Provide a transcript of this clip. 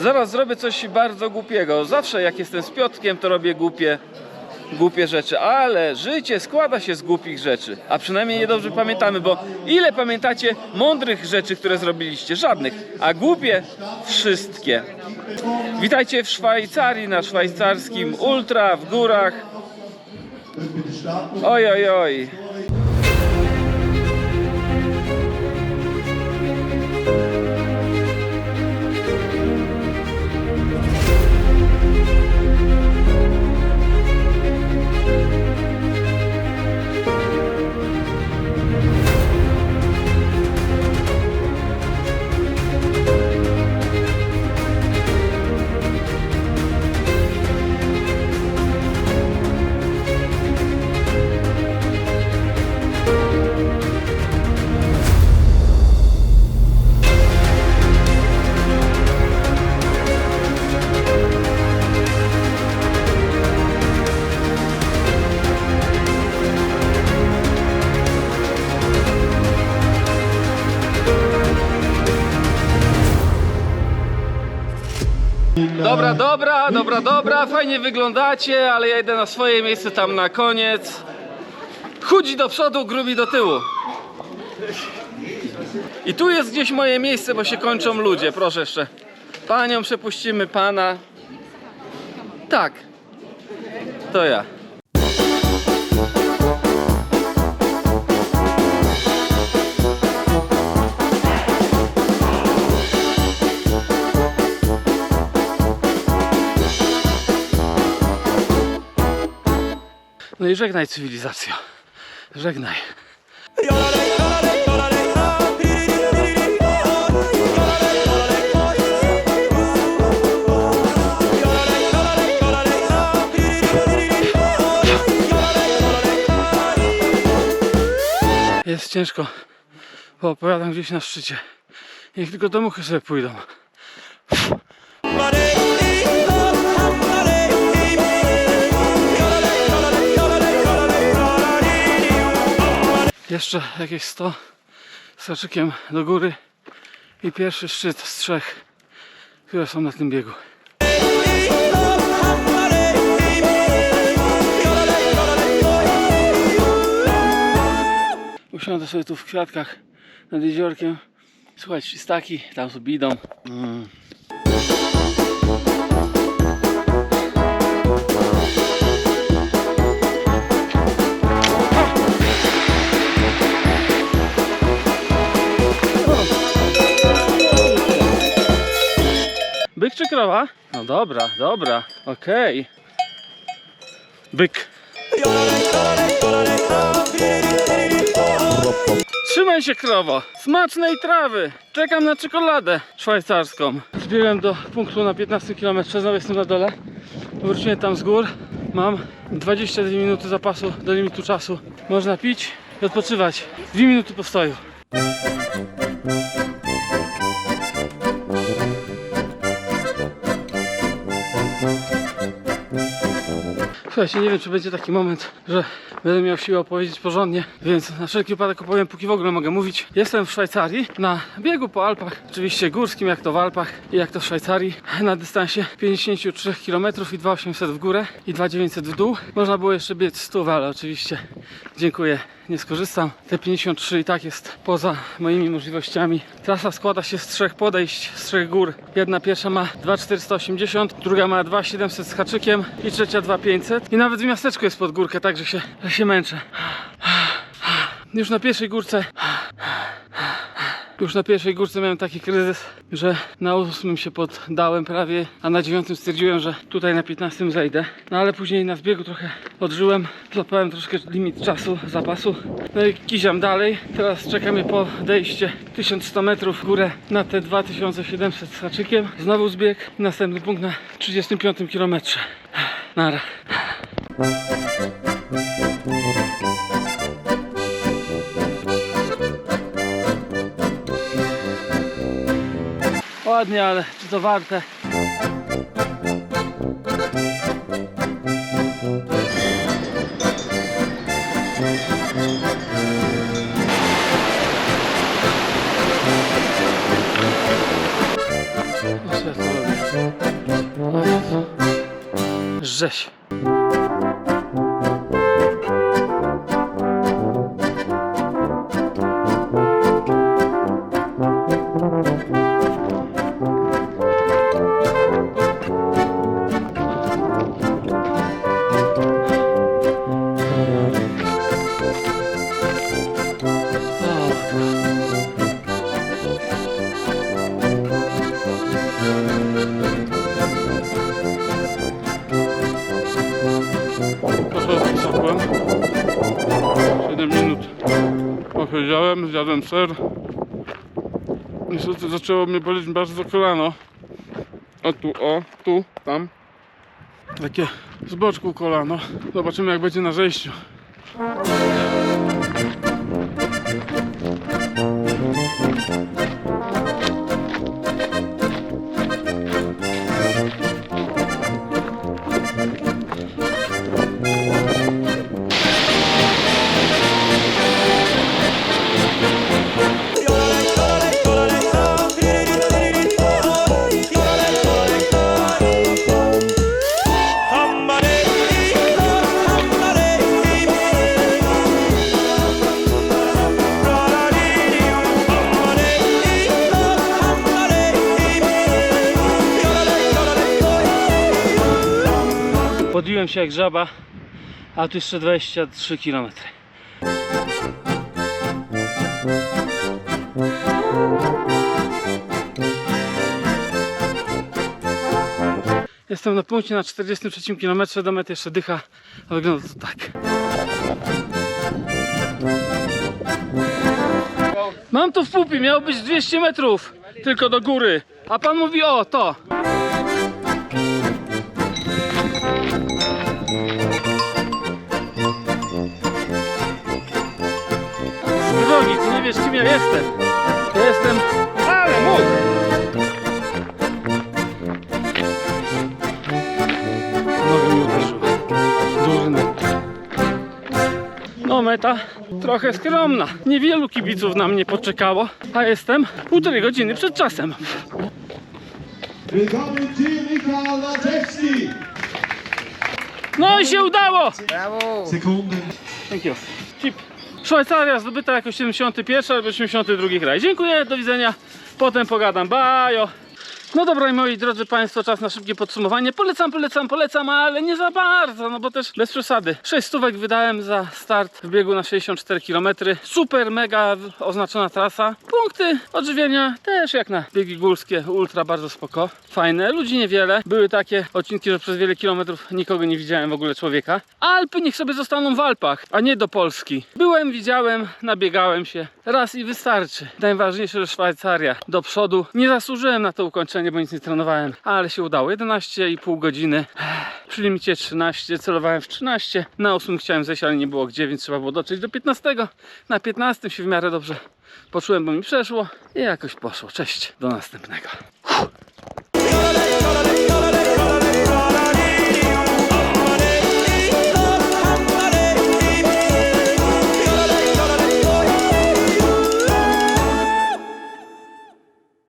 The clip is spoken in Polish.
Zaraz zrobię coś bardzo głupiego. Zawsze jak jestem z Piotkiem, to robię głupie, głupie rzeczy, ale życie składa się z głupich rzeczy. A przynajmniej je dobrze pamiętamy, bo ile pamiętacie mądrych rzeczy, które zrobiliście? Żadnych. A głupie? Wszystkie. Witajcie w Szwajcarii, na szwajcarskim ultra w górach. Oj, oj, oj. Dobra, dobra, dobra, dobra, fajnie wyglądacie, ale ja idę na swoje miejsce tam na koniec. Chudzi do przodu, grubi do tyłu. I tu jest gdzieś moje miejsce, bo się kończą ludzie. Proszę jeszcze. Panią przepuścimy, pana. Tak. To ja. I żegnaj cywilizacjo. Żegnaj. Jest ciężko, bo opowiadam gdzieś na szczycie. Niech tylko do muchy sobie pójdą. Jeszcze jakieś 100 z haczykiem do góry i pierwszy szczyt z trzech, które są na tym biegu. Usiądę sobie tu w kwiatkach nad jeziorkiem. Słuchaj, ślistaki, tam sobie idą. Mm. Byk czy krowa? No dobra, dobra, okej. Byk. Trzymaj się krowo, smacznej trawy. Czekam na czekoladę szwajcarską. Zbiegłem do punktu na 15 km, znowu jestem na dole. Wróciłem tam z gór. Mam 22 minuty zapasu do limitu czasu. Można pić i odpoczywać. 2 minuty postoju. Słuchajcie, nie wiem czy będzie taki moment, że będę miał siłę opowiedzieć porządnie, więc na wszelki wypadek opowiem, póki w ogóle mogę mówić. Jestem w Szwajcarii, na biegu po Alpach, oczywiście górskim, jak to w Alpach i jak to w Szwajcarii, na dystansie 53 km i 2800 w górę i 2900 w dół. Można było jeszcze biec 100, ale oczywiście dziękuję, nie skorzystam. Te 53 i tak jest poza moimi możliwościami. Trasa składa się z trzech podejść, z trzech gór. Jedna pierwsza ma 2480, druga ma 2700 z haczykiem i trzecia 2500. I nawet w miasteczku jest pod górkę, także się, się męczę. Już na pierwszej górce już na pierwszej górce miałem taki kryzys, że na ósmym się poddałem prawie, a na dziewiątym stwierdziłem, że tutaj na 15 zejdę. No ale później na zbiegu trochę odżyłem, złapałem troszkę limit czasu, zapasu. No i kiziam dalej. Teraz czeka mnie podejście 1100 metrów w górę na te 2700 z haczykiem. Znowu zbieg następny punkt na 35 kilometrze. Nara. Ładnie, ale czy to warte? Rzeź. Posiedziałem, zjadłem ser. Niestety zaczęło mnie boleć bardzo kolano. O tu, o, tu, tam. Takie z boczku kolano. Zobaczymy jak będzie na zejściu. Podbiłem się jak żaba, a tu jeszcze 23 km. Jestem na punkcie na 43 km, do mety jeszcze dycha, a wygląda to tak. Mam to w pupie, miało być 200 metrów, tylko do góry, a pan mówi o, to. Jestem. Jestem... Ale mógł! Nogę mi uderzyła. Durny. No meta trochę skromna. Niewielu kibiców na mnie poczekało, a jestem półtorej godziny przed czasem. No i się udało! Sekunden. Thank you. Chip. Szwajcaria zdobyta jako 71 albo 82 kraj. Dziękuję, do widzenia. Potem pogadam. Bajo. No dobra, moi drodzy Państwo, czas na szybkie podsumowanie. Polecam, polecam, polecam, ale nie za bardzo, no bo też bez przesady. 6 stówek wydałem za start w biegu na 64 km. Super, mega oznaczona trasa. Punkty odżywienia też jak na biegi górskie, ultra bardzo spoko. Fajne, ludzi niewiele. Były takie odcinki, że przez wiele kilometrów nikogo nie widziałem w ogóle człowieka. Alpy niech sobie zostaną w Alpach, a nie do Polski. Byłem, widziałem, nabiegałem się. Raz i wystarczy. Najważniejsze, że Szwajcaria do przodu. Nie zasłużyłem na to ukończenie, bo nic nie trenowałem, ale się udało. 11,5 godziny. Przy limicie 13, celowałem w 13. Na 8 chciałem zejść, ale nie było gdzie, więc trzeba było dotrzeć do 15. Na 15 się w miarę dobrze poczułem, bo mi przeszło i jakoś poszło. Cześć, do następnego.